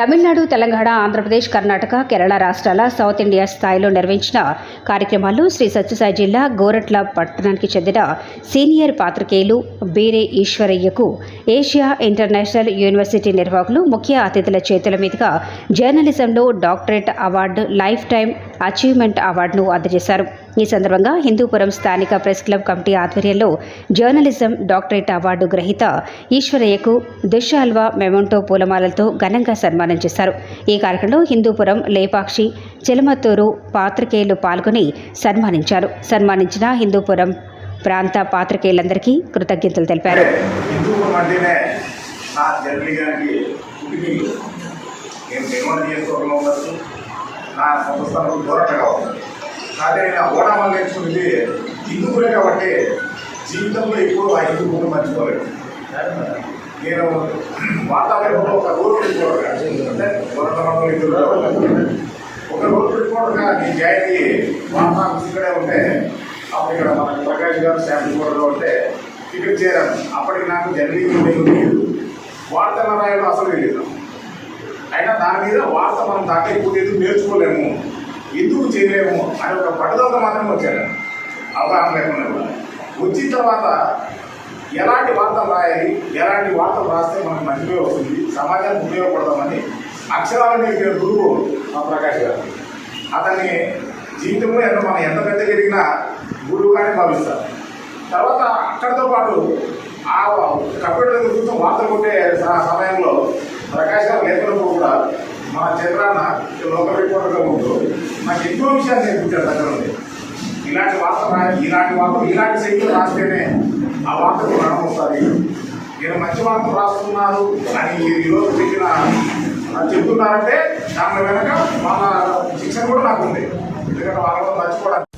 తమిళనాడు తెలంగాణ ఆంధ్రప్రదేశ్ కర్ణాటక కేరళ రాష్ట్రాల south India స్థాయిలో నిర్వహించిన కార్యక్రమాల్లో శ్రీ సత్యసాయి జిల్లా గోరట్ల పట్టణానికి చెందిన సీనియర్ పాత్రికేయులు బీరే ఈశ్వరయ్యకు ఏషియా ఇంటర్నేషనల్ యూనివర్సిటీ నిర్వాహకులు ముఖ్య అతిథుల చేతుల మీదుగా జర్నలిజంలో doctorate award life time achievement అవార్డును అందజేశారు. ఈ సందర్భంగా హిందూపురం స్థానిక ప్రెస్ క్లబ్ కమిటీ ఆధ్వర్యంలో జర్నలిజం డాక్టరేట్ అవార్డు గ్రహీత ఈశ్వరయ్యకు దుశ్శాల్వా మెమోంటో పూలమాలలతో ఘనంగా సన్మానం చేశారు. ఈ కార్యక్రమంలో హిందూపురం లేపాక్షి చిలమత్తూరు పాత్రికేయులు పాల్గొని సన్మానించారు. సన్మానించిన హిందూపురం ప్రాంత పాత్రికేయులందరికీ కృతజ్ఞతలు తెలిపారు. నేను నా సొంత స్థలం దూరంగా ఉంది కానీ నేను ఓడామని నేర్చుకున్నది హిందూపురే కాబట్టి జీవితంలో ఎప్పుడు ఆ హిందువులు మర్చిపోలేదు నేను వాతావరణంలో ఒక రోజు పెట్టుకోవడం అంటే ఒక రోజు పెట్టుకోవడం నేను జాయిన్ అయ్యి వార్తా ఇక్కడే ఉంటే అప్పుడు ఇక్కడ మన ప్రకాష్ గారు శాంపుల్ కూడా ఉంటే ఇక్కడ చేరాను. అప్పటికి నాకు జర్నీ తెలియదు వార్తల రాయడం అసలు తెలియదు దాని మీద వార్త మనం తాకైపోతే నేర్చుకోలేము? ఎందుకు చేయలేము? అని ఒక పట్టుదల మాత్రం వచ్చాను అవగాహన లేకుండా వచ్చిన తర్వాత ఎలాంటి వార్తలు రాయాలి? ఎలాంటి వార్తలు రాస్తే మనకు మంచిగా వస్తుంది? సమాజానికి ఉపయోగపడదామని అక్షరాలు నేర్పిన గురువు మా ప్రకాష్ గారు. అతన్ని జీవితంలో ఎంత మనం ఎంత పెద్ద జరిగినా గురువుగానే భావిస్తారు. తర్వాత అక్కడితో పాటు ఆ కంప్యూటర్ గురించి వార్తలు కొట్టే సమయంలో ప్రకాష్ గారు లేఖలకు మా మన చంద్రాన్న లోకల్ రిపోర్టర్గా ఉందో నాకు ఎన్నో విషయాలు నేర్పించారు దగ్గర ఇలాంటి వార్త ఇలాంటి వార్తలు ఇలాంటి శైలిలో రాస్తేనే ఆ వార్తకు రణం వస్తుంది నేను మంచి వార్తలు రాస్తున్నాను అని ఈ- ఈరోజు చెప్పిన చెప్తున్నారంటే దాని వెనక వాళ్ళ శిక్షణ కూడా నాకు ఉంది. ఎందుకంటే వాళ్ళ మర్చిపోవడానికి